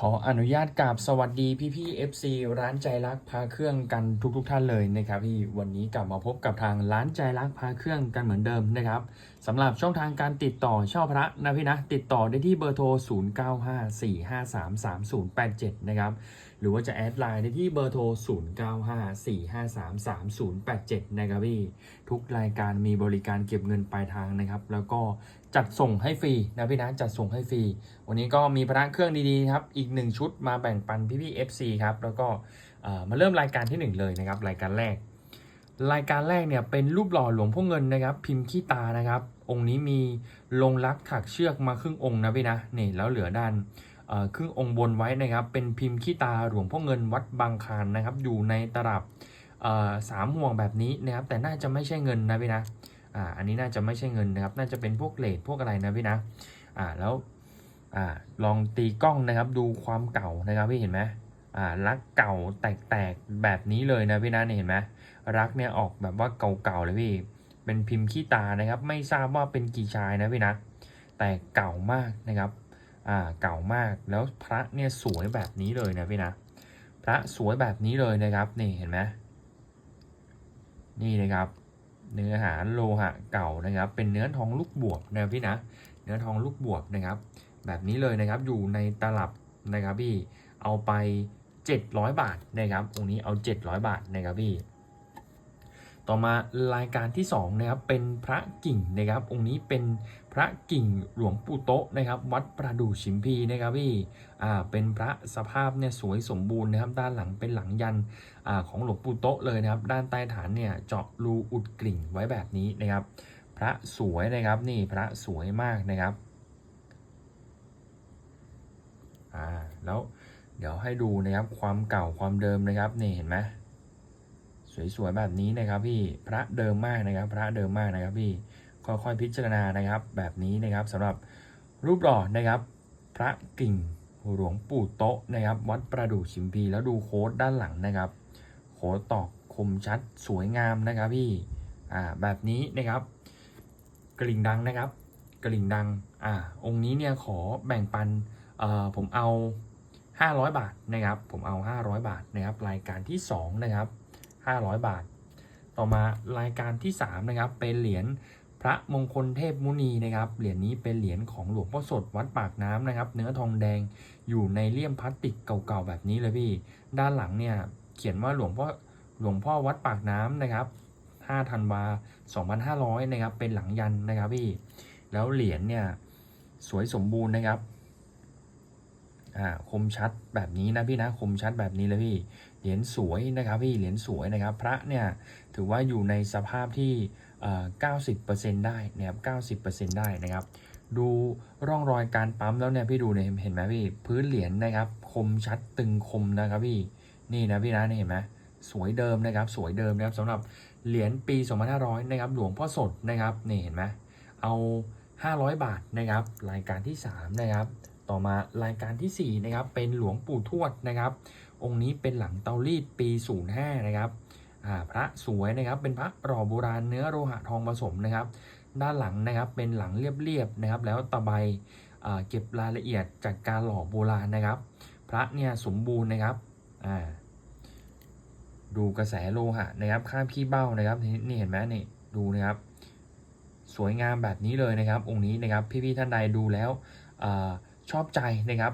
ขออนุญาตกราบสวัสดีพี่พี่ FC ร้านใจรักพาเครื่องกันทุกๆทท่านเลยนะครับพี่วันนี้กลับมาพบกับทางร้านใจรักพาเครื่องกันเหมือนเดิมนะครับสำหรับช่องทางการติดต่อเช่าพระนะพี่นะติดต่อได้ที่เบอร์โทร 0954533087 นะครับหรือว่าจะแอดไลน์ได้ที่เบอร์โทร 0954533087 นะครับพี่ทุกรายการมีบริการเก็บเงินปลายทางนะครับแล้วก็ จัดส่งให้ฟรีนะพี่นะจัดส่งให้ฟรี วันนี้ก็มีพระเครื่องดีๆครับ อีกหนึ่งชุดมาแบ่งปันพี่ๆ FC ครับ แล้วก็มาเริ่มรายการที่หนึ่งเลยนะครับ รายการแรก รายการแรกเนี่ยเป็นรูปหล่อหลวงพ่อเงินนะครับ พิมพ์ขี้ตานะครับ องค์นี้มีลงรักถักเชือกมาครึ่งองค์นะพี่นะนี่แล้วเหลือด้านครึ่งองค์บนไว้นะครับ เป็นพิมพ์ขี้ตาหลวงพ่อเงินวัดบางคานนะครับ อยู่ในตลับสามห่วงแบบนี้นะครับ แต่น่าจะไม่ใช่เงินนะพี่นะ อ่าอันนี้น่าจะไม่ใช่เงินนะครับ น่าจะเป็นพวกเลทพวกอะไรนะพี่นะอ่าแล้วอ่าลองตีกล้องนะครับ ดูความเก่านะครับพี่เห็นไหมอ่ารักเก่าแตกๆแบบนี้เลยนะพี่นะเนี่ยเห็นไหมรักเนี่ยออกแบบว่าเก่าๆเลยพี่เป็นพิมพ์ขี้ตานะครับ ไม่ทราบว่าเป็นกี่ชายนะพี่นะแต่เก่ามากนะครับอ่าเก่ามากแล้วพระเนี่ยสวยแบบนี้เลยนะพี่นะพระสวยแบบนี้เลยนะครับนี่เห็นไหมนี่นะครับ เนื้อหาโลหะเก่านะครับ เป็นเนื้อทองลูกบวบนะพี่นะ เนื้อทองลูกบวบนะครับ แบบนี้เลยนะครับ อยู่ในตลับนะครับพี่ เอาไป 700 บาทนะครับ องค์นี้เอา 700 บาทนะครับพี่ ต่อมารายการที่2นะครับ เป็นพระกิ่งนะครับ องค์นี้เป็นพระกิ่งหลวงปู่โตะนะครับ วัดประดู่ชิมพีนะครับพี่ เป็นพระสภาพเนี่ยสวยสมบูรณ์นะครับ ด้านหลังเป็นหลังยันอ่าของหลวงปู่โตะเลยนะครับ ด้านใต้ฐานเนี่ยเจาะรูอุดกลิ่งไว้แบบนี้นะครับ พระสวยนะครับนี่พระสวยมากนะครับอ่าแล้วเดี๋ยวให้ดูนะครับความเก่าความเดิมนะครับนี่เห็นไหมสวยๆแบบนี้นะครับพี่พระเดิมมากนะครับ พระเดิมมากนะครับพี่ค่อยๆพิจารณานะครับแบบนี้นะครับสำหรับรูปหล่อนะครับ พระกิ่ง หลวงปู่โตะนะครับ วัดประดู่ชิมพีแล้วดูโค้ดด้านหลังนะครับ โค้ดตอกคมชัดสวยงามนะครับพี่อ่าแบบนี้นะครับ กลิ่งดังนะครับ กลิ่งดังอ่าองค์นี้เนี่ยขอแบ่งปันเอ่อผมเอา 500 บาทนะครับ ผมเอา 500 บาทนะครับ รายการที่ 2 นะครับ 500 บาท ต่อมารายการที่ 3 นะครับ เป็นเหรียญ พระมงคลเทพมุนีนะครับเหรียญนี้เป็นเหรียญของหลวงพ่อสดวัดปากน้ำนะครับ เนื้อทองแดงอยู่ในเลี่ยมพลาสติกเก่าๆแบบนี้เลยพี่ ด้านหลังเนี่ยเขียนว่าหลวงพ่อหลวงพ่อวัดปากน้ำนะครับ5ธันวา2500นะครับเป็นหลังยันนะครับพี่ แล้วเหรียญเนี่ยสวยสมบูรณ์นะครับอ่าคมชัดแบบนี้นะพี่นะคมชัดแบบนี้เลยพี่เหรียญสวยนะครับพี่เหรียญสวยนะครับ พระเนี่ยถือว่าอยู่ในสภาพที่ 90%ได้นะครับ90%ได้นะครับ ดูร่องรอยการปั๊มแล้วเนี่ยพี่ดูเนี่ยเห็นไหมพี่พื้นเหรียญนะครับ คมชัดตึงคมนะครับพี่นี่นะพี่นะเห็นไหมสวยเดิมนะครับ สวยเดิมนะครับสำหรับเหรียญปี 2500 นะครับ หลวงพ่อสดนะครับนี่เห็นไหมเอา 500 บาทนะครับ รายการที่ 3 นะครับ ต่อมารายการทีสี่4 นะครับ เป็นหลวงปู่ทวดนะครับ องค์นี้เป็นหลังเตารีดปี 05 นะครับ พระสวยนะครับเป็นพระหล่อโบราณเนื้อโลหะทองผสมนะครับ ด้านหลังนะครับเป็นหลังเรียบๆนะครับ แล้วตะไบเก็บรายละเอียดจากการหล่อโบราณนะครับ พระเนี่ยสมบูรณ์นะครับดูกระแสโลหะนะครับข้ามขี้เบ้านะครับนี่เห็นไหมนี่ดูนะครับ สวยงามแบบนี้เลยนะครับ องค์นี้นะครับพี่ๆท่านใดดูแล้วอชอบใจนะครับ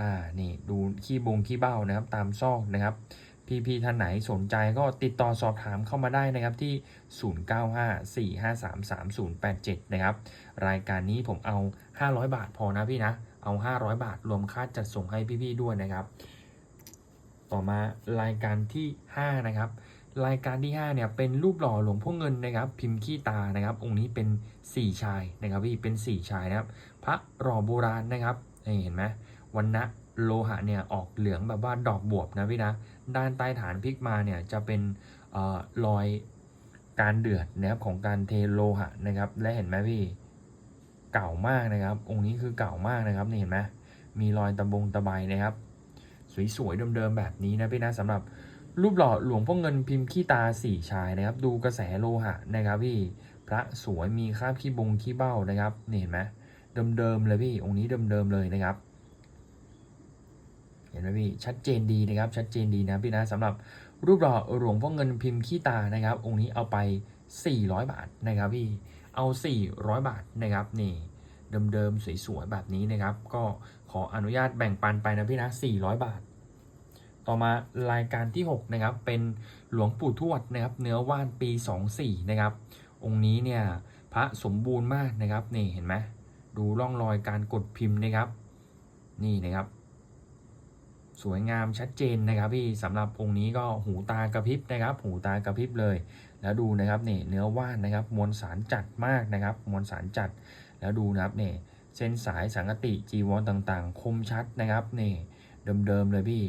อ่านี่ดูขี้บงขี้เบ้านะครับ ตามซอกนะครับ พี่ๆท่านไหนสนใจก็ติดต่อสอบถามเข้ามาได้นะครับที่ 0954533087 นะครับ รายการนี้ผมเอา 500 บาทพอนะพี่นะ เอา 500 บาทรวมค่าจัดส่งให้พี่ๆด้วยนะครับ ต่อมารายการที่ 5 นะครับ รายการที่ 5 เนี่ยเป็นรูปหล่อหลวงพ่อเงินนะครับ พิมพ์ขี้ตานะครับ องค์นี้เป็น 4 ชายนะครับพี่เป็น 4 ชายนะครับ พระหล่อโบราณนะครับนี่เห็นไหมวันนะ โลหะเนี่ยออกเหลืองแบบว่าดอกบวบนะพี่นะ ด้านใต้ฐานพลิกมาเนี่ยจะเป็นออรอยการเดือดนะครับของการเทโลหะนะครับ และเห็นไหมพี่เก่ามากนะครับ องค์นี้คือเก่ามากนะครับนี่เห็นไหมมีรอยตะบงตะไบนะครับ สวยๆเดิมๆแบบนี้นะพี่นะสำหรับรูปหล่อหลวงพ่อเงินพิมพ์ขี้ตาสี่ชายนะครับ ดูกระแสโลหะนะครับพี่พระสวยมีคราบขี้บงขี้เบ้านะครับนี่เห็นไหมเดิมๆเลยพี่องค์นี้เดิมๆเลยนะครับ ห็นไหมพี่ชัดเจนดีนะครับ ชัดเจนดีนะพี่นะสำหรับรูปหล่อหลวงพ่อเงินพิมพ์ขี้ตานะครับ องค์นี้เอาไป 400 บาทนะครับพี่เอา 400 บาทนะครับนี่เดิมๆสวยๆแบบนี้นะครับ ก็ขออนุญาตแบ่งปันไปนะพี่นะ 400 บาท ต่อมารายการที่ 6 นะครับ เป็นหลวงปู่ทวดนะครับ เนื้อว่านปี 24 นะครับ องค์นี้เนี่ยพระสมบูรณ์มากนะครับนี่เห็นไหมดูร่องรอยการกดพิมพ์นะครับ นี่นะครับ สวยงามชัดเจนนะครับพี่สำหรับองค์นี้ก็หูตากระพริบนะครับ หูตากระพริบเลย แล้วดูนะครับนี่เนื้อว่านนะครับมวลสารจัดมากนะครับ มวลสารจัด แล้วดูนะครับนี่เส้นสายสังกติจีวรต่างๆ คมชัดนะครับนี่เดิมๆเลยพี่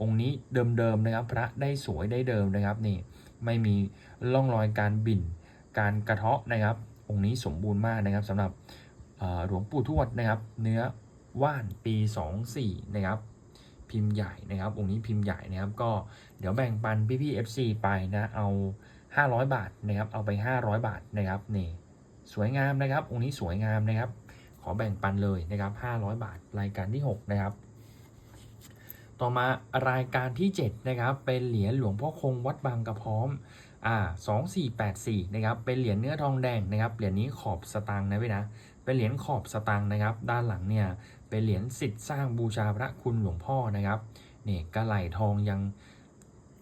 องค์นี้เดิมๆนะครับ พระได้สวยได้เดิมนะครับนี่ไม่มีร่องรอยการบิ่นการกระเทาะนะครับ องค์นี้สมบูรณ์มากนะครับสำหรับหลวงปู่ทวดนะครับ เนื้อว่านปี 24นะครับ พิมพ์ใหญ่นะครับองค์นี้พิมพ์ใหญ่นะครับก็เดี๋ยวแบ่งปันพี่พี่ๆ FC ไปนะเอา 500 บาทนะครับเอาไป 500 บาทนะครับนี่สวยงามนะครับองค์นี้สวยงามนะครับ ขอแบ่งปันเลยนะครับ 500 บาทรายการที่ 6 นะครับ ต่อมารายการที่ 7 นะครับ เป็นเหรียญหลวงพ่อคงวัดบางกระพร้อมอ่า2484นะครับเป็นเหรียญเนื้อทองแดงนะครับเหรียญนี้ขอบสตางค์นะพี่นะเป็นเหรียญขอบสตางค์นะครับ ด้านหลังเนี่ย เป็นเหรียญสิทธิ์สร้างบูชาพระคุณหลวงพ่อนะครับนี่กระไหลทองยัง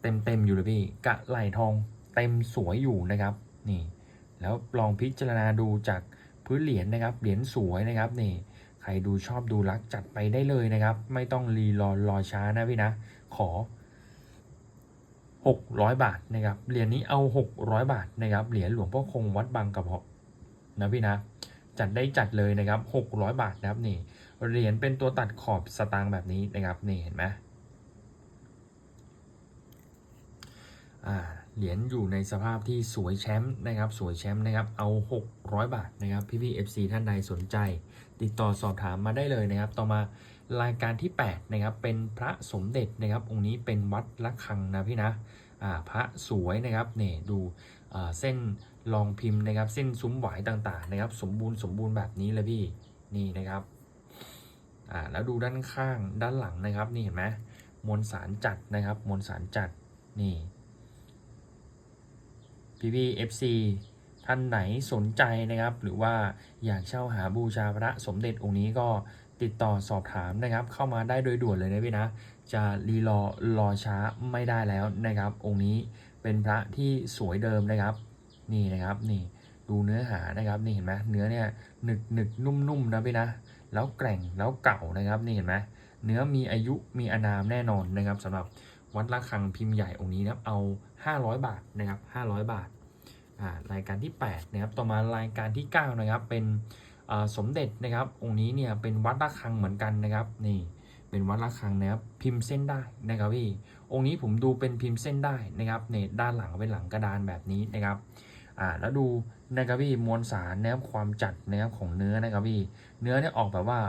เต็มเต็มๆอยู่เลยพี่กระไหลทองเต็มสวยอยู่นะครับนี่แล้วลองพิจารณาดูจากพื้นเหรียญนะครับเหรียญสวยนะครับนี่ใครดูชอบดูรักจัดไปได้เลยนะครับ ไม่ต้องรีรอรอช้านะพี่นะขอ 600 บาทนะครับเหรียญนี้เอา 600 บาทนะครับเหรียญหลวงพ่อคงวัดบางกระเพาะนะพี่นะจัดได้จัดเลยนะครับ 600 บาทนะครับนี่ เหรียญเป็นตัวตัดขอบสตางค์แบบนี้นะครับนี่เห็นไหมอ่าเหรียญอยู่ในสภาพที่สวยแชมป์นะครับสวยแชมป์นะครับเอา 600 บาทนะครับพี่พี่ FC ท่านใดสนใจ ติดต่อสอบถามมาได้เลยนะครับ ต่อมารายการที่8นะครับเป็นพระสมเด็จนะครับองค์นี้เป็นวัดละคังนะพี่นะอ่าพระสวยนะครับเนี่ยดูอ่าเส้นรองพิมพ์นะครับเส้นซุ้มหวายต่างๆนะครับสมบูรณ์สมบูรณ์แบบนี้เลยพี่นี่นะครับ อ่าแล้วดูด้านข้างด้านหลังนะครับ นี่เห็นไหมมวลสารจัดนะครับ มวลสารจัดนี่พี่พี่ FC ท่านไหนสนใจนะครับ หรือว่าอยากเช่าหาบูชาพระสมเด็จองค์นี้ก็ติดต่อสอบถามนะครับ เข้ามาได้โดยด่วนเลยนะพี่นะ จะรีรอรอช้าไม่ได้แล้วนะครับ องค์นี้เป็นพระที่สวยเดิมนะครับ นี่นะครับนี่ดูเนื้อหานะครับนี่เห็นไหมเนื้อเนี่ยหนึกหนึกนุ่มๆนะพี่นะ แล้วแกร่งแล้วเก่านะครับนี่เห็นไหมเนื้อมีอายุมีอนามแน่นอนนะครับสำหรับวัดระฆังพิมพ์ใหญ่องค์นี้นะครับเอา 500 บาทนะครับ500 บาทอ่ารายการที่8นะครับต่อมารายการที่9นะครับเป็นสมเด็จนะครับองค์นี้เนี่ยเป็นวัดระฆังเหมือนกันนะครับนี่เป็นวัดระฆังนะครับพิมพ์เส้นได้นะครับพี่องค์นี้ผมดูเป็นพิมพ์เส้นได้นะครับเนี่ยด้านหลังเป็นหลังกระดานแบบนี้นะครับ อ่าแล้วดูนะครับพี่มวลสารนะครับความจัดนะครับของเนื้อนะครับพี่เนื้อเนี่ยออกแบบว่า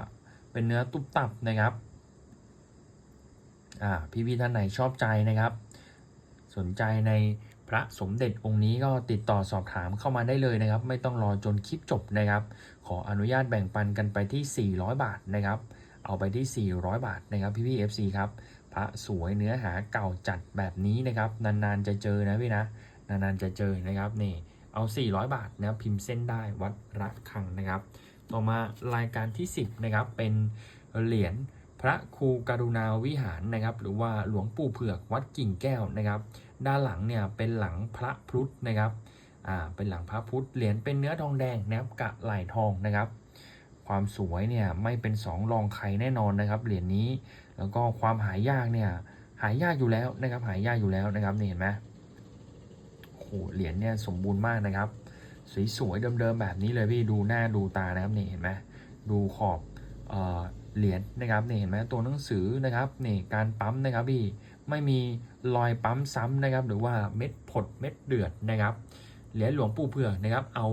เป็นเนื้อตุบตับนะครับอ่าพี่พี่ท่านไหนชอบใจนะครับ สนใจในพระสมเด็จองค์นี้ก็ติดต่อสอบถามเข้ามาได้เลยนะครับ ไม่ต้องรอจนคลิปจบนะครับ ขออนุญาตแบ่งปันกันไปที่ 400 บาทนะครับ เอาไปที่ 400 บาทนะครับพี่พี่ๆ FC ครับพระสวยเนื้อหาเก่าจัดแบบนี้นะครับ นานๆจะเจอนะพี่นะนานๆจะเจอนะครับนี่ เอา 400 บาทนะครับพิมพ์เส้นได้วัดระฆังนะครับ ต่อมารายการที่ 10นะครับเป็นเหรียญพระครูกรุณาวิหารนะครับ หรือว่าหลวงปู่เผือกวัดกิ่งแก้วนะครับ ด้านหลังเนี่ยเป็นหลังพระพุทธนะครับอ่าเป็นหลังพระพุทธเหรียญเป็นเนื้อทองแดงนะครับกะไหลทองนะครับ ความสวยเนี่ยไม่เป็นสองรองใครแน่นอนนะครับเหรียญนี้แล้วก็ความหายากเนี่ยหายากอยู่แล้วนะครับหายากอยู่แล้วนะครับนี่เห็นไหม หเหรียญเนี่ยสมบูรณ์มากนะครับ สวยๆเดิมๆแบบนี้เลยพี่ดูหน้าดูตานะครับนี่เห็นไหมดูขอบเออเหรียญนะครับนี่เห็นไหมตัวหนังสือนะครับนี่การปั๊มนะครับพี่ไม่มีรอยปั๊มซ้ำนะครับ หรือว่าเม็ดผดเม็ดเดือดนะครับเหรียญหลวงปู่เผือนะครับ เอา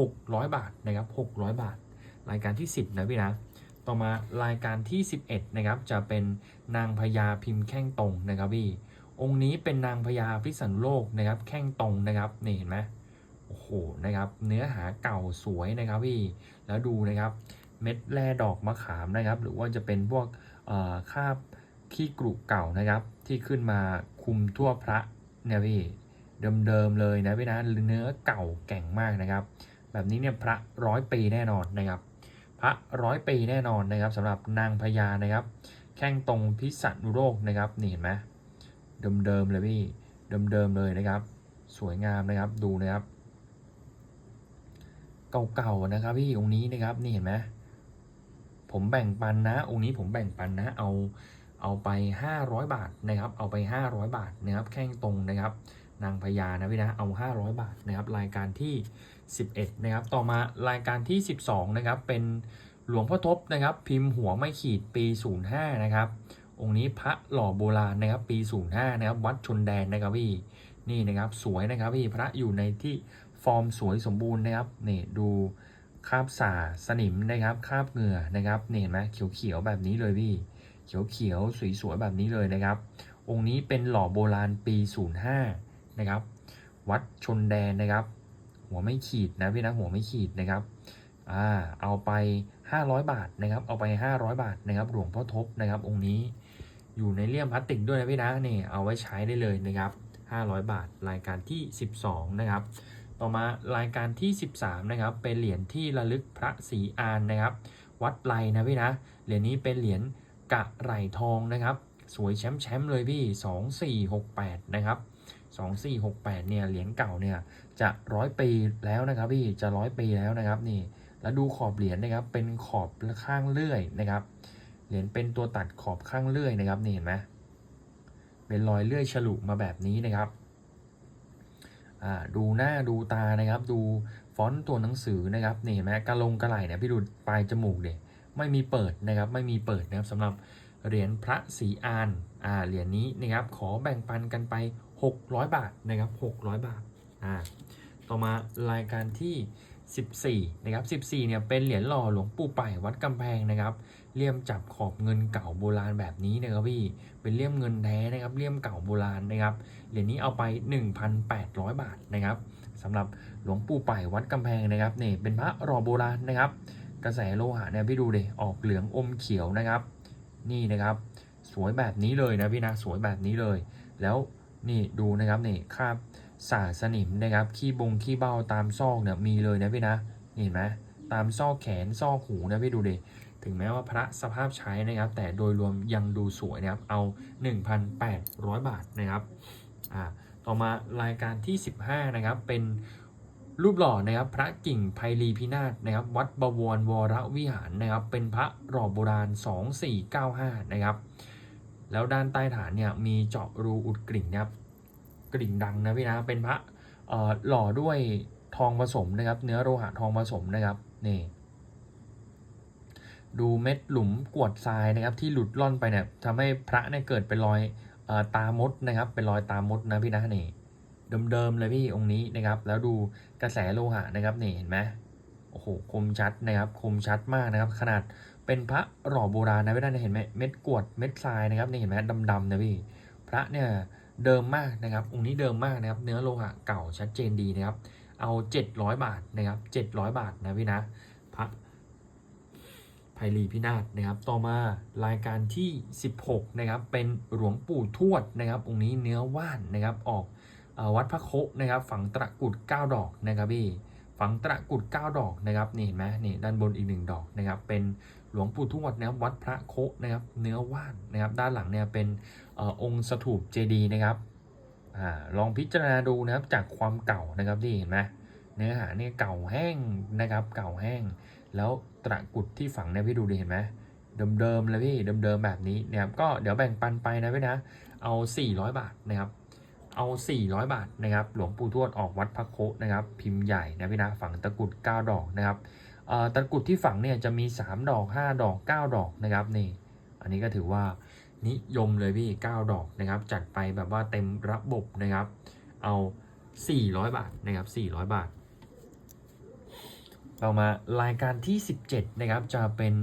600 บาทนะครับ 600 บาท รายการที่ 10 นะพี่นะ ต่อมารายการที่ 11 นะครับ จะเป็นนางพญาพิมพ์แข้งตรงนะครับพี่ องค์นี้เป็นนางพญาพิสันโลกนะครับ แข้งตรงนะครับนี่เห็นไหมโอ้โหนะครับ เนื้อหาเก่าสวยนะครับพี่แล้วดูนะครับ เม็ดแร่ดอกมะขามนะครับ หรือว่าจะเป็นพวกคาบขี้กรุเก่านะครับ ที่ขึ้นมาคุมทั่วพระเนี่ยพี่เดิมๆเลยนะพี่นะเนื้อเก่าแก่งมากนะครับ แบบนี้เนี่ยพระร้อยปีแน่นอนนะครับ พระร้อยปีแน่นอนนะครับสำหรับนางพญานะครับ แข้งตรงพิษณุโลกนะครับนี่เห็นไหม เดิมๆเลยพี่เดิมๆเลยนะครับ สวยงามนะครับดูนะครับเก่าๆนะครับพี่องค์นี้นะครับนี่เห็นไหมผมแบ่งปันนะองค์นี้ผมแบ่งปันนะเอาเอาไป 500 บาทนะครับ เอาไป 500 บาทนะครับแข้งตรงนะครับ นางพญานะพี่นะเอา 500 บาทนะครับ รายการที่ 11 นะครับ ต่อมารายการที่ 12 นะครับ เป็นหลวงพ่อทบนะครับ พิมพ์หัวไม่ขีดปี 05 นะครับ องค์นี้พระหล่อโบราณนะครับปี05นะครับวัดชนแดนนะครับพี่นี่นะครับสวยนะครับพี่พระอยู่ในที่ฟอร์มสวยสมบูรณ์นะครับนี่ดูคราบสาสนิมนะครับคราบเหงื่อนะครับนี่เห็นไหมเขียวๆแบบนี้เลยพี่เขียวๆสวยๆแบบนี้เลยนะครับ องค์นี้เป็นหล่อโบราณปี05นะครับวัดชนแดนนะครับ หัวไม่ขีดนะพี่นะหัวไม่ขีดนะครับอ่าเอาไป 500 บาทนะครับ เอาไป 500 บาทนะครับหลวงพ่อทบนะครับองค์นี้ อยู่ในเลี่ยมพลาสติกด้วยนะพี่นะนี่เอาไว้ใช้ได้เลยนะครับ 500 บาทรายการที่ 12 นะครับ ต่อมารายการที่ 13 นะครับ เป็นเหรียญที่ระลึกพระศรีอานนะครับ วัดไรนะพี่นะเหรียญนี้เป็นเหรียญกะไหลทองนะครับ สวยแชมป์แชมป์เลยพี่ 2468 นะครับ 2468 เนี่ยเหรียญเก่าเนี่ยจะร้อยปีแล้วนะครับพี่จะร้อยปีแล้วนะครับนี่แล้วดูขอบเหรียญนะครับเป็นขอบข้างเลื่อยนะครับ เหรียญเป็นตัวตัดขอบข้างเลื่อยนะครับนี่เห็นไหมเป็นรอยเลื่อยฉลุมาแบบนี้นะครับดูหน้าดูตานะครับ ดูฟอนต์ตัวหนังสือนะครับนี่เห็นไหมกระลงกระไหลเนี่ยพี่ดูปลายจมูกเด็ไม่มีเปิดนะครับไม่มีเปิดนะครับสำหรับเหรียญพระศรีอานอ่าเหรียญนี้นะครับขอแบ่งปันกันไป 600 บาทนะครับ600 บาทอ่าต่อมารายการที่ 14นะครับ14เนี่ยเป็นเหรียญหล่อหลวงปู่ไป่วัดกำแพงนะครับ เลี่ยมจับขอบเงินเก่าโบราณแบบนี้นะครับพี่ เป็นเลี่ยมเงินแท้นะครับเลี่ยมเก่าโบราณนะครับ เหรียญนี้เอาไป 1,800 บาทนะครับสำหรับหลวงปู่ไป่วัดกำแพงนะครับนี่เป็นพระหล่อโบราณนะครับ กระแสโลหะเนี่ยพี่ดูดิออกเหลืองอมเขียวนะครับ นี่นะครับ สวยแบบนี้เลยนะพี่นะสวยแบบนี้เลย แล้วนี่ดูนะครับนี่คราบสาสนิมนะครับขี้บงขี้เบ้าตามซอกเนี่ยมีเลยนะพี่นะเห็นไหมตามซอกแขนซอกหูนะพี่ดูดิ ถึงแม้ว่าพระสภาพใช้นะครับ แต่โดยรวมยังดูสวยนะครับ เอา 1,800 บาทนะครับอ่าต่อมารายการที่ 15 นะครับ เป็นรูปหล่อนะครับ พระกิ่งไพลีพินาศนะครับ วัดบวรวรวิหารนะครับ เป็นพระหล่อโบราณ 2495 นะครับ แล้วด้านใต้ฐานเนี่ยมีเจาะรูอุดกริ่งนะครับกริ่งดังนะพี่นะ เป็นพระหล่อด้วยทองผสมนะครับ เนื้อโลหะทองผสมนะครับนี่ ดูเม็ดหลุมกวดทรายนะครับ ที่หลุดล่อนไปเนี่ยทำให้พระเนี่ยเกิดเป็นรอยตามดนะครับ เป็นรอยตามดนะพี่นะนี่เดิมๆเลยพี่องค์นี้นะครับ แล้วดูกระแสโลหะนะครับนี่เห็นไหมโอ้โหคมชัดนะครับ คมชัดมากนะครับ ขนาดเป็นพระหล่อโบราณนะพี่นะเห็นไหมเม็ดกวดเม็ดทรายนะครับนี่เห็นไหมดำๆนะพี่พระเนี่ยเดิมมากนะครับ องค์นี้เดิมมากนะครับ เนื้อโลหะเก่าชัดเจนดีนะครับ เอา 700 บาทนะครับ700 บาทนะพี่นะ ไพลีพินาศนะครับ ต่อมารายการที่ 16นะครับเป็นหลวงปู่ทวดนะครับองค์นี้เนื้อว่านนะครับออกอวัดพระโคนะครับฝังตะกรุด9ดอกนะครับพี่ฝังตะกรุด9ดอกนะครับนี่เห็นไหมนี่ด้านบนอีกหนึ่งดอกนะครับเป็นหลวงปู่ทวดนะครับวัดพระโคนะครับเนื้อว่านนะครับด้านหลังเนี่ยเป็นอองค์สถูปเจดีย์นะครับอลองพิจารณาดูนะครับจากความเก่านะครับที่เห็นไหมเนื้อหาเนี่ยเก่าแห้งนะครับเก่าแห้ง แล้วตะกรุดที่ฝังเนี่ยพี่ดูดิเห็นไหมเดิมๆเลยพี่เดิมๆแบบนี้เนี่ยก็เดี๋ยวแบ่งปันไปนะพี่นะเอา 400 บาทนะครับเอา 400 บาทนะครับ หลวงปู่ทวดออกวัดพระโคนะครับ พิมพ์ใหญ่นะพี่นะฝังตะกรุด 9 ดอกนะครับตะกรุดที่ฝังเนี่ยจะมี 3 ดอก 5 ดอก 9 ดอกนะครับนี่ อันนี้ก็ถือว่านิยมเลยพี่ 9 ดอกนะครับ จัดไปแบบว่าเต็มระบบนะครับ เอา 400 บาทนะครับ 400 บาท เรามารายการที่ 17 นะครับจะเป็น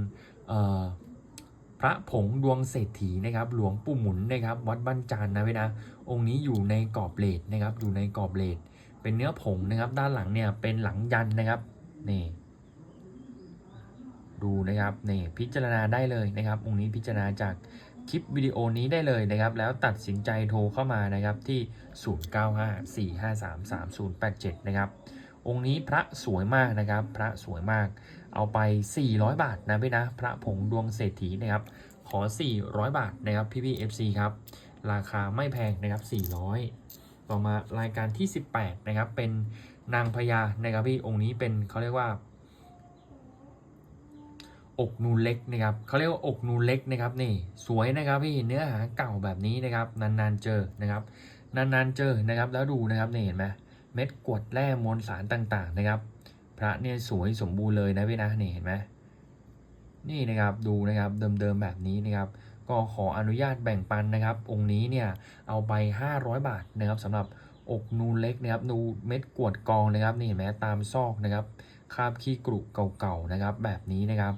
พระผงดวงเศรษฐีนะครับ หลวงปู่หมุนนะครับ วัดบ้านจานนะพี่นะองค์นี้อยู่ในกรอบเลดนะครับ อยู่ในกรอบเลดเป็นเนื้อผงนะครับ ด้านหลังเนี่ยเป็นหลังยันนะครับนี่ดูนะครับนี่พิจารณาได้เลยนะครับ องค์นี้พิจารณาจากคลิปวิดีโอนี้ได้เลยนะครับ แล้วตัดสินใจโทรเข้ามานะครับที่ 0954533087 นะครับ องค์นี้พระสวยมากนะครับ พระสวยมาก เอาไป 400 บาทนะพี่นะ พระผงดวงเศรษฐีนะครับ ขอ 400 บาทนะครับพี่พี่ FC ครับ ราคาไม่แพงนะครับ 400 ต่อมารายการที่ 18 นะครับ เป็นนางพญานะครับพี่ องค์นี้เป็นเขาเรียกว่า อกนูเล็กนะครับเขาเรียกว่าอกนูเล็กนะครับนี่ สวยนะครับพี่ เนื้อหาเก่าแบบนี้นะครับ นานๆเจอนะครับ นานๆเจอนะครับ แล้วดูนะครับนี่เห็นไหม เม็ดกรวดแร่มวลสารต่างๆนะครับ พระเนี่ยสวยสมบูรณ์เลยนะพี่นะนี่เห็นไหมนี่นะครับดูนะครับเดิมๆแบบนี้นะครับ ก็ขออนุญาตแบ่งปันนะครับ องค์นี้เนี่ยเอาไป 500 บาทนะครับสำหรับอกนูนเล็กนะครับนูเม็ดกรวดกองนะครับนี่เห็นไหมตามซอกนะครับคาบขี้กรุเก่าๆนะครับ แบบนี้นะครับ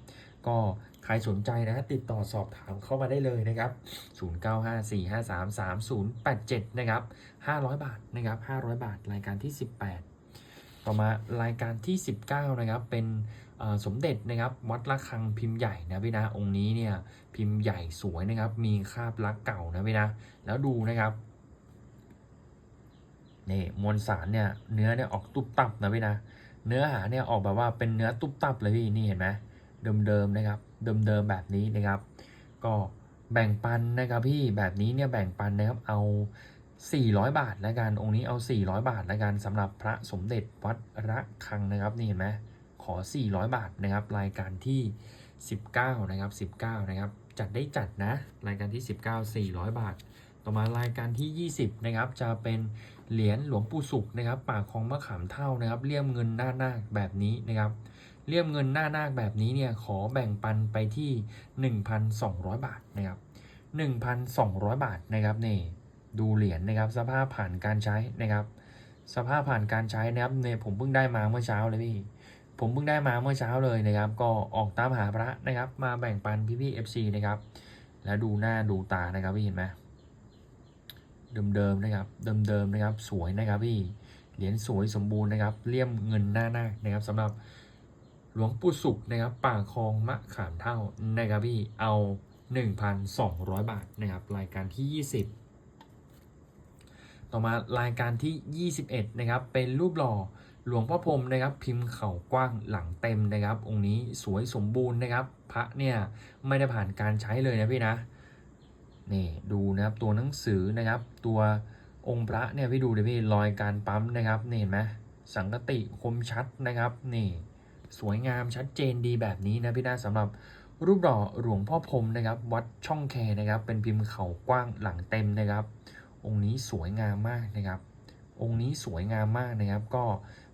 ก็ ใครสนใจนะติดต่อสอบถามเข้ามาได้เลยนะครับ 0954533087 นะครับ 500 บาทนะครับ 500 บาทรายการที่ 18 ต่อมารายการที่ 19 นะครับ เป็นสมเด็จนะครับวัดระฆังพิมพ์ใหญ่นะพี่นะองค์นี้เนี่ยพิมพ์ใหญ่สวยนะครับ มีคาบลักเก่านะพี่นะแล้วดูนะครับนี่มวลสารเนี่ยเนื้อเนี่ยออกตุบตับนะพี่นะเนื้อหาเนี่ยออกแบบว่าเป็นเนื้อตุบตับเลยพี่นี่เห็นไหมเดิมๆนะครับ เดิมๆแบบนี้นะครับ ก็แบ่งปันนะครับพี่แบบนี้เนี่ยแบ่งปันนะครับเอา 400 บาทล้วกันองค์นี้เอา 400 บาทล้วกันสำหรับพระสมเด็จวัดระฆังนะครับนี่เห็นไหมขอ 400 บาทนะครับรายการที่ 19นะครับ19นะครับจัดได้จัดนะรายการที่ 19 400 บาท ต่อมารายการที่ 20นะครับจะเป็นเหรียญหลวงปู่สุขนะครับปากคลองมะขามเท่านะครับเลี่ยมเงินหน้านาคแบบนี้นะครับ เลี่ยมเงินหน้านาคแบบนี้เนี่ยขอแบ่งปันไปที่ 1,200 บาทนะครับ 1,200 บาทนะครับนี่ดูเหรียญนะครับสภาพผ่านการใช้นะครับ สภาพผ่านการใช้นะครับเนี่ยผมเพิ่งได้มาเมื่อเช้าเลยพี่ผมเพิ่งได้มาเมื่อเช้าเลยนะครับ ก็ออกตามหาพระนะครับ มาแบ่งปันพี่พี่ๆ FC นะครับ แล้วดูหน้าดูตานะครับพี่เห็นไหมเดิมๆนะครับ เดิมๆนะครับ สวยนะครับพี่เหรียญสวยสมบูรณ์นะครับเลี่ยมเงินหน้านาคนะครับสำหรับ หลวงปู่สุขนะครับป่าคลองมะขามเท่านะครับพี่เอา 1,200 บาทนะครับรายการที่ 20 ต่อมารายการที่ 21นะครับเป็นรูปหล่อหลวงพ่อพรมนะครับพิมพ์เข่ากว้างหลังเต็มนะครับ องค์นี้สวยสมบูรณ์นะครับ พระเนี่ยไม่ได้ผ่านการใช้เลยนะพี่นะนี่ดูนะครับตัวหนังสือนะครับ ตัวองค์พระเนี่ยพี่ดูเลยพี่รอยการปั๊มนะครับนี่เห็นไหมสังกติคมชัดนะครับนี่ สวยงามชัดเจนดีแบบนี้นะพี่นาสำหรับรูปหล่อหลวงพ่อพรมนะครับ วัดช่องแคนะครับ เป็นพิมพ์เขากว้างหลังเต็มนะครับ องค์นี้สวยงามมากนะครับ องค์นี้สวยงามมากนะครับ ก็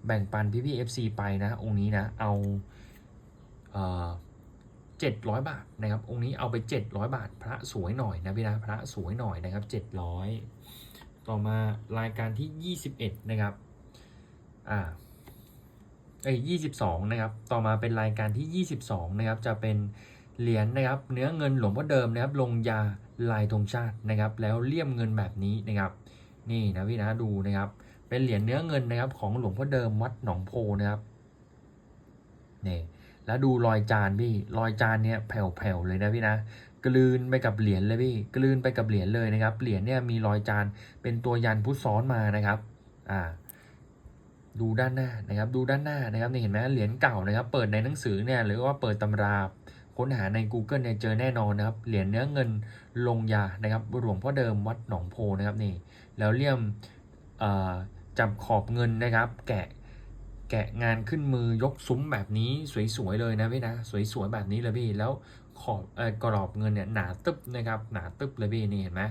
แบ่งปันพี่พี่เอฟซีไปนะ องค์นี้นะเอาเจ็ดร้อยบาทนะครับ องค์นี้เอาไปเจ็ดร้อยบาท พระสวยหน่อยนะพี่นะพระสวยหน่อยนะครับเจ็ดร้อยต่อมารายการที่ยี่สิบเอ็ดนะครับ อ่า เอ้ย22 นะครับ ต่อมาเป็นรายการที่ 22 นะครับ จะเป็นเหรียญนะครับ เนื้อเงินหลวงพ่อเดิมนะครับ ลงยาลายธงชาตินะครับ แล้วเลี่ยมเงินแบบนี้นะครับ นี่นะพี่นะดูนะครับ เป็นเหรียญเนื้อเงินนะครับ ของหลวงพ่อเดิมวัดหนองโพนะครับนี่แล้วดูรอยจานพี่ รอยจานเนี่ยแผ่วๆเลยนะพี่นะ กลืนไปกับเหรียญเลยพี่ กลืนไปกับเหรียญเลยนะครับ เหรียญเนี่ยมีรอยจานเป็นตัวยันพุทธซ้อนมานะครับ อ่า ดูด้านหน้านะครับดูด้านหน้านะครับนี่เห็นไหมเหรียญเก่านะครับ เปิดในหนังสือเนี่ยหรือว่าเปิดตำราค้นหาใน Google เนี่ยเจอแน่นอนนะครับ เหรียญเนื้อเงินลงยานะครับหลวงพ่อเดิมวัดหนองโพนะครับนี่แล้วเลี่ยมจับขอบเงินนะครับ แกะแกะงานขึ้นมือยกซุ้มแบบนี้สวยๆเลยนะพี่นะสวยๆแบบนี้เลยพี่แล้วขอบอกรอบเงินเนี่ยหนาตึบนะครับหนาตึบเลยพี่นี่เห็นไหม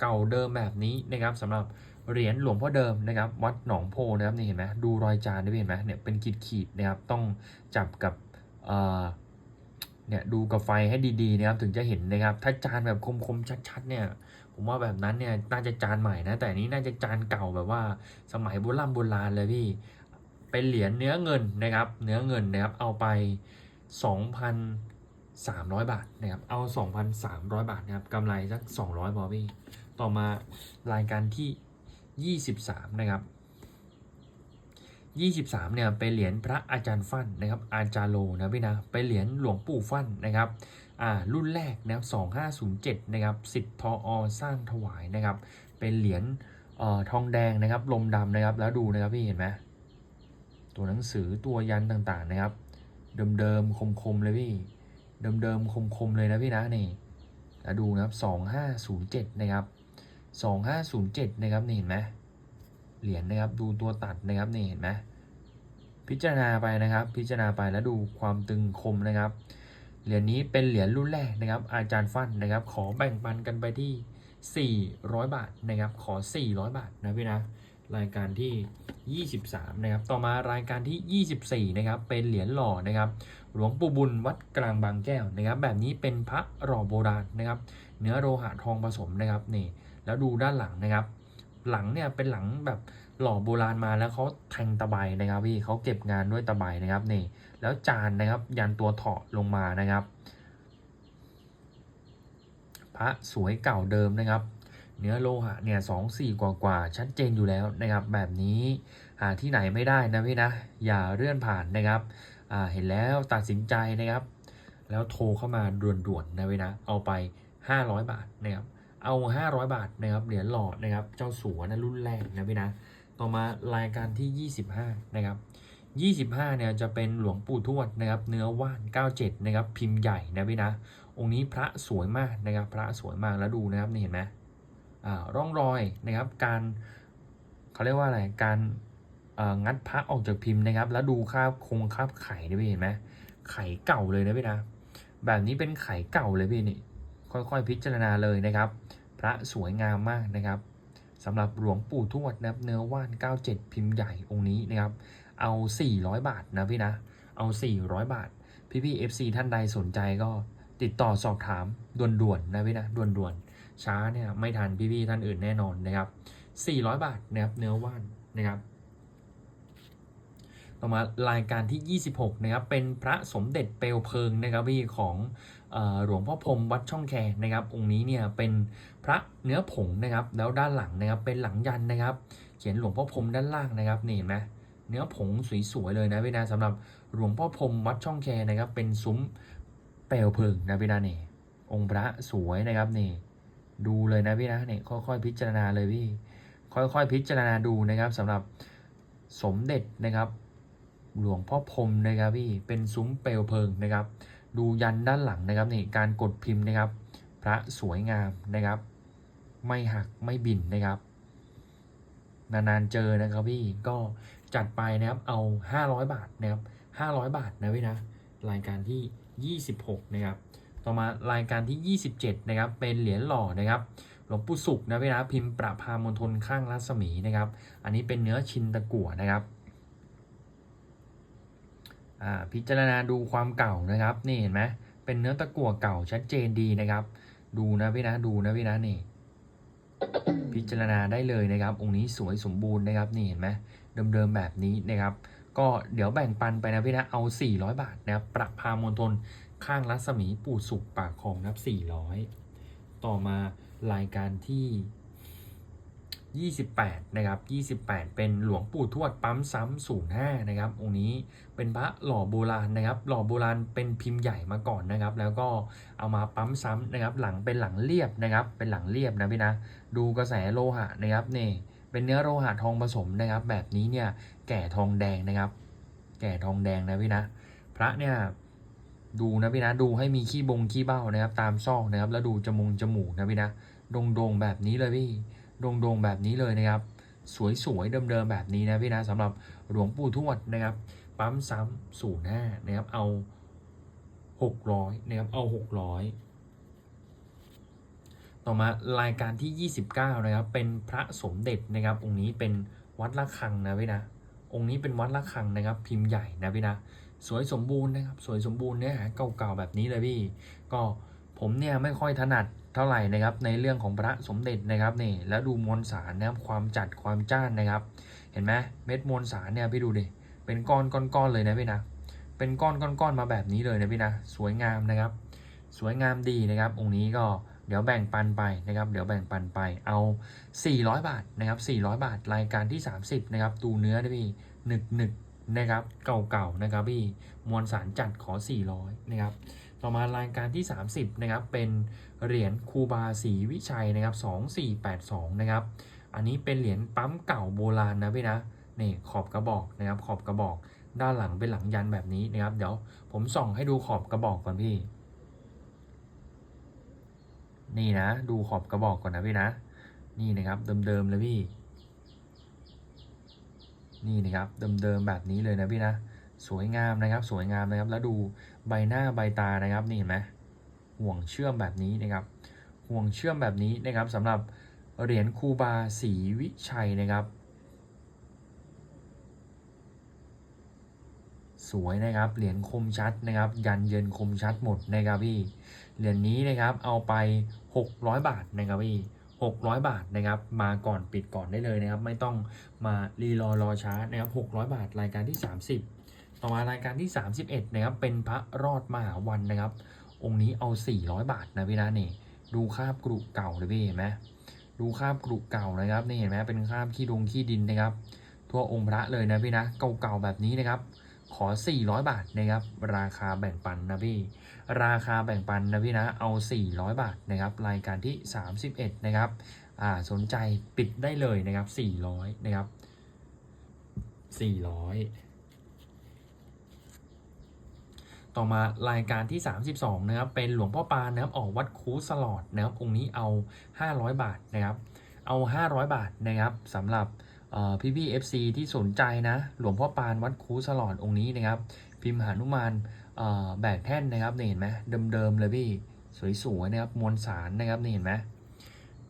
เก่าเดิมแบบนี้นะครับสำหรับ เหรียญหลวงพ่อเดิมนะครับ วัดหนองโพนะครับนี่เห็นไหมดูรอยจานด้วยเห็นไหมเนี่ยเป็นขีดขีดนะครับต้องจับกับเนี่ยดูกับไฟให้ดีๆนะครับถึงจะเห็นนะครับ ถ้าจานแบบคมๆชัดๆเนี่ยผมว่าแบบนั้นเนี่ยน่าจะจานใหม่นะแต่อันนี้น่าจะจานเก่าแบบว่าสมัยโบราณโบราณเลยพี่เป็นเหรียญเนื้อเงินนะครับ เนื้อเงินนะครับเอาไป 2,300 บาทนะครับเอา 2,300 บาทนะครับกำไรสัก 200พอพี่ต่อมารายการที่ 23 นะครับ 23 เนี่ยเป็นเหรียญพระอาจารย์ฟั่นนะครับ อาจารย์โลนะพี่นะเป็นเหรียญหลวงปู่ฟั่นนะครับอ่ารุ่นแรกนะครับ2507 นะครับสิทธ์ทออสร้างถวายนะครับ เป็นเหรียญเอ่อทองแดงนะครับ ลมดำนะครับ แล้วดูนะครับพี่เห็นไหมตัวหนังสือตัวยันต่างๆนะครับ เดิมๆคมๆเลยพี่ เดิมๆคมๆเลยนะพี่นะนี่แล้วดูนะครับ2507 นะครับ 2507 นะครับนี่เห็นไหมเหรียญนะครับดูตัวตัดนะครับนี่เห็นไหมพิจารณาไปนะครับ พิจารณาไปแล้วดูความตึงคมนะครับเหรียญนี้เป็นเหรียญรุ่นแรกนะครับ อาจารย์ฟันนะครับ ขอแบ่งปันกันไปที่ 400 บาทนะครับ ขอ 400 บาทนะพี่นะรายการที่ 23 นะครับ ต่อมารายการที่ 24 นะครับ เป็นเหรียญหล่อนะครับ หลวงปู่บุญวัดกลางบางแก้วนะครับ แบบนี้เป็นพระหล่อโบราณนะครับ เนื้อโลหะทองผสมนะครับนี่ แล้วดูด้านหลังนะครับ หลังเนี่ยเป็นหลังแบบหล่อโบราณมาแล้วเขาแทงตะไบนะครับพี่เขาเก็บงานด้วยตะไบนะครับนี่ แล้วจานนะครับยันตัวเถาะลงมานะครับ พระสวยเก่าเดิมนะครับ เนื้อโลหะเนี่ยสองสี่กว่ากว่าชัดเจนอยู่แล้วนะครับ แบบนี้หาที่ไหนไม่ได้นะพี่นะอย่าเลื่อนผ่านนะครับอ่าเห็นแล้วตัดสินใจนะครับ แล้วโทรเข้ามาด่วนๆนะพี่นะเอาไป 500 บาทนะครับ เอา 500 บาทนะครับเหรียญหล่อนะครับเจ้าสัวนะรุ่นแรกนะพี่นะต่อมารายการที่ 25 นะครับ 25 เนี่ยจะเป็นหลวงปู่ทวดนะครับ เนื้อว่าน 97 นะครับ พิมพ์ใหญ่นะพี่นะ องค์นี้พระสวยมากนะครับ พระสวยมากแล้วดูนะครับนี่เห็นไหมอ่าร่องรอยนะครับการเขาเรียกว่าอะไรการเอ่องัดพระออกจากพิมพ์นะครับ แล้วดูคราบคงคราบไข่นะพี่เห็นไหมไข่เก่าเลยนะพี่นะ แบบนี้เป็นไข่เก่าเลยพี่นี่ค่อยๆพิจารณาเลยนะครับ พระสวยงามมากนะครับสำหรับหลวงปู่ทวดนะครับเนื้อว่าน 97 พิมพ์ใหญ่องค์นี้นะครับ เอา 400 บาทนะพี่นะ เอา 400 บาท พี่พี่ FC ท่านใดสนใจก็ติดต่อสอบถามด่วนๆนะพี่นะด่วนๆช้าเนี่ยไม่ทันพี่พี่ท่านอื่นแน่นอนนะครับ 400 บาทนะครับเนื้อว่านนะครับ ต่อมารายการที่ 26 นะครับ เป็นพระสมเด็จเปลวเพลิงนะครับพี่ของอหลวงพ่อพรมวัดช่องแคนะครับ องค์นี้เนี่ยเป็นพระเนื้อผงนะครับ แล้วด้านหลังนะครับเป็นหลังยันนะครับ เขียนหลวงพ่อพรมด้านล่างนะครับนี่เห็นไหมเนื้อผงสวยๆเลยนะพี่นาสำหรับหลวงพ่อพรมวัดช่องแคนะครับ เป็นซุ้มเปลวเพลิงนะพี่นานี่ยองค์พระสวยนะครับนี่ดูเลยนะพี่นะเนี่ยค่อยๆพิจารณาเลยพี่ ค่อยๆพิจารณาดูนะครับสำหรับสมเด็จนะครับ หลวงพ่อพรมนะครับพี่เป็นซุ้มเปลวเพลิงนะครับ ดูยันด้านหลังนะครับนี่การกดพิมพ์นะครับ พระสวยงามนะครับ ไม่หักไม่บินนะครับ นานๆเจอนะครับพี่ก็จัดไปนะครับเอา 500 บาทนะครับ500 บาทนะพี่นะรายการที่ 26 นะครับ ต่อมารายการที่ 27 นะครับ เป็นเหรียญหล่อนะครับ หลวงปู่สุขนะพี่นะพิมพ์ประพามณฑลข้างรัศมีนะครับ อันนี้เป็นเนื้อชินตะกั่วนะครับ พิจารณาดูความเก่านะครับ นี่เห็นไหมเป็นเนื้อตะกั่วเก่าชัดเจนดีนะครับ ดูนะพี่นะดูนะพี่นะนี่ พิจารณาได้เลยนะครับ องค์นี้สวยสมบูรณ์นะครับนี่เห็นไหมเดิมๆแบบนี้นะครับ ก็เดี๋ยวแบ่งปันไปนะพี่นะเอา 400 บาทนะครับประพามณฑลข้างรัศมีปู่สุขปากคลองนับ 400 ต่อมารายการที่ 28 นะครับ 28 เป็นหลวงปู่ทวดปั๊มซ้ำ05 นะครับ องค์นี้เป็นพระหล่อโบราณนะครับ หล่อโบราณเป็นพิมพ์ใหญ่มาก่อนนะครับ แล้วก็เอามาปั๊มซ้ำนะครับ หลังเป็นหลังเรียบนะครับ เป็นหลังเรียบนะพี่นะ ดูกระแสโลหะนะครับนี่เป็นเนื้อโลหะทองผสมนะครับ แบบนี้เนี่ยแก่ทองแดงนะครับ แก่ทองแดงนะพี่นะ พระเนี่ยดูนะพี่นะดูให้มีขี้บงขี้เบ้านะครับ ตามซอกนะครับ แล้วดูจมูกจมูกนะพี่นะโด่งๆแบบนี้เลยพี่ โด่งๆแบบนี้เลยนะครับ สวยๆเดิมๆแบบนี้นะพี่นะสำหรับหลวงปู่ทวดนะครับ ปั๊มซ้ำศูนย์ห้านะครับเอาหกร้อยนะครับเอาหกร้อยต่อมารายการที่ 29 นะครับ เป็นพระสมเด็จนะครับ องค์นี้เป็นวัดละคังนะพี่นะ องค์นี้เป็นวัดละคังนะครับ พิมพ์ใหญ่นะพี่นะ สวยสมบูรณ์นะครับ สวยสมบูรณ์เนื้อหาเก่าๆแบบนี้เลยพี่ ก็ผมเนี่ยไม่ค่อยถนัด เท่าไหร่นะครับในเรื่องของพระสมเด็จนะครับนี่แล้วดูมวลสารนะครับความจัดความจ้านนะครับ เห็นไหมเม็ดมวลสารเนี่ยพี่ดูดิเป็นก้อนก้อนๆเลยนะพี่นะเป็นก้อนก้อนๆมาแบบนี้เลยนะพี่นะสวยงามนะครับ สวยงามดีนะครับ องค์นี้ก็เดี๋ยวแบ่งปันไปนะครับ เดี๋ยวแบ่งปันไปเอา 400 บาทนะครับ400 บาทรายการที่ 30นะครับดูเนื้อนะพี่หนึกหนึกนะครับเก่าๆนะครับพี่มวลสารจัดขอ 400นะครับต่อมารายการที่ 30นะครับเป็น เหรียญคูบาศรีวิชัยนะครับ2482นะครับ อันนี้เป็นเหรียญปั๊มเก่าโบราณนะพี่นะนี่ขอบกระบอกนะครับขอบกระบอกด้านหลังเป็นหลังยันแบบนี้นะครับ เดี๋ยวผมส่องให้ดูขอบกระบอกก่อนพี่ นี่นะ ดูขอบกระบอกก่อนนะพี่นะ นี่นะครับเดิมๆเลยพี่ นี่นะครับเดิมๆแบบนี้เลยนะพี่นะ สวยงามนะครับ สวยงามนะครับ แล้วดูใบหน้าใบตานะครับนี่เห็นไหม ห่วงเชื่อมแบบนี้นะครับ ห่วงเชื่อมแบบนี้นะครับสำหรับเหรียญคูบาศรีวิชัยนะครับ สวยนะครับเหรียญคมชัดนะครับ ยันเยินคมชัดหมดนะครับพี่เหรียญนี้นะครับเอาไป 600 บาทนะครับพี่600 บาทนะครับมาก่อนปิดก่อนได้เลยนะครับ ไม่ต้องมารีรอรอช้านะครับ600 บาทรายการที่ 30 ต่อมารายการที่ 31นะครับเป็นพระรอดมหาวันนะครับ องค์นี้เอา 400 บาทนะพี่นะนี่ ดูคาบกรุเก่าเลยพี่เห็นไหมดูคาบกรุเก่านะครับนี่เห็นไหมเป็นคาบขี้ดงขี้ดินนะครับ ทั่วองค์พระเลยนะพี่นะเก่าๆแบบนี้นะครับ ขอ 400 บาทนะครับ ราคาแบ่งปันนะพี่ ราคาแบ่งปันนะพี่นะเอา 400 บาทนะครับ รายการที่ 31 นะครับอ่าสนใจปิดได้เลยนะครับ 400 นะครับ 400 ต่อมารายการที่ 32นะครับเป็นหลวงพ่อปานนะครับออกวัดคูสลอดนะครับองค์นี้เอา 500 บาทนะครับเอา 500 บาทนะครับสำหรับพี่พี่เอฟซีที่สนใจนะ หลวงพ่อปานวัดคูสลอดองค์นี้นะครับ พิมพ์หานุมานแบกแท่นนะครับนี่เห็นไหมเดิมๆเลยพี่สวยๆนะครับมวลสารนะครับนี่เห็นไหม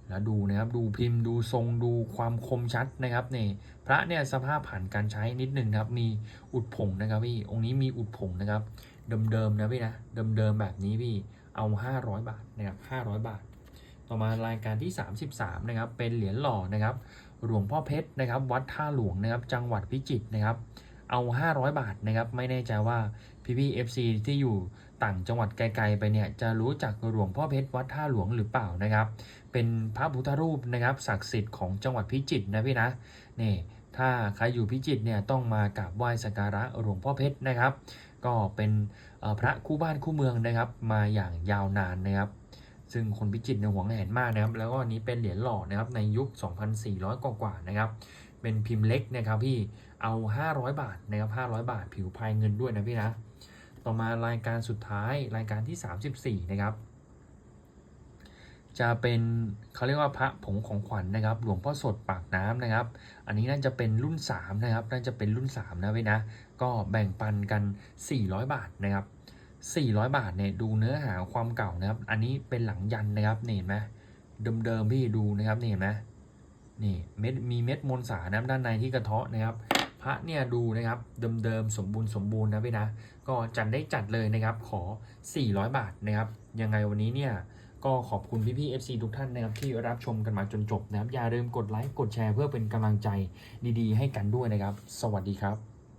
แล้วดูนะครับดูพิมพ์ดูทรงดูความคมชัดนะครับนี่พระเนี่ยสภาพผ่านการใช้นิดหนึ่งครับมีอุดผงนะครับพี่องค์นี้มีอุดผงนะครับ เดิมๆนะพี่นะ เดิมๆแบบนี้พี่เอา 500 บาทนะครับ500 บาท ต่อมารายการที่ 33นะครับเป็นเหรียญหล่อนะครับหลวงพ่อเพชรนะครับ วัดท่าหลวงนะครับ จังหวัดพิจิตรนะครับ เอา 500 บาทนะครับ ไม่แน่ใจว่าพี่พี่เอฟซีที่อยู่ต่างจังหวัดไกลๆไปเนี่ย จะรู้จักหลวงพ่อเพชรวัดท่าหลวงหรือเปล่านะครับ เป็นพระพุทธรูปนะครับศักดิ์สิทธิ์ของจังหวัดพิจิตรนะพี่นะนี่ถ้าใครอยู่พิจิตรเนี่ยต้องมากราบไหว้สักการะหลวงพ่อเพชรนะครับ ก็เป็นพระคู่บ้านคู่เมืองนะครับ มาอย่างยาวนานนะครับ ซึ่งคนพิจิตรเนี่ยหวงแหนมากนะครับ แล้วก็อันนี้เป็นเหรียญหล่อนะครับในยุค 2,400 กว่าๆนะครับ เป็นพิมพ์เล็กนะครับพี่เอา 500 บาทนะครับ500 บาทผิวพายเงินด้วยนะพี่นะ ต่อมารายการสุดท้ายรายการที่ 34 นะครับจะเป็นเขาเรียกว่าพระผงของขวัญนะครับ หลวงพ่อสดปากน้ำนะครับ อันนี้น่าจะเป็นรุ่น3นะครับน่าจะเป็นรุ่น3นะพี่นะ ก็แบ่งปันกัน 400 บาทนะครับ 400 บาทเนี่ยดูเนื้อหาความเก่านะครับ อันนี้เป็นหลังยันนะครับนี่เห็นไหมเดิมๆพี่ดูนะครับนี่เห็นไหมนี่เม็ดมีเม็ดมวลสารนะครับด้านในที่กระเทาะนะครับ พระเนี่ยดูนะครับเดิมๆสมบูรณ์สมบูรณ์นะพี่นะ ก็จัดได้จัดเลยนะครับขอ 400 บาทนะครับยังไงวันนี้เนี่ยก็ขอบคุณพี่ๆ FC ทุกท่านนะครับที่รับชมกันมาจนจบนะครับ อย่าลืมกดไลค์กดแชร์เพื่อเป็นกำลังใจดีๆ ให้กันด้วยนะครับ สวัสดีครับ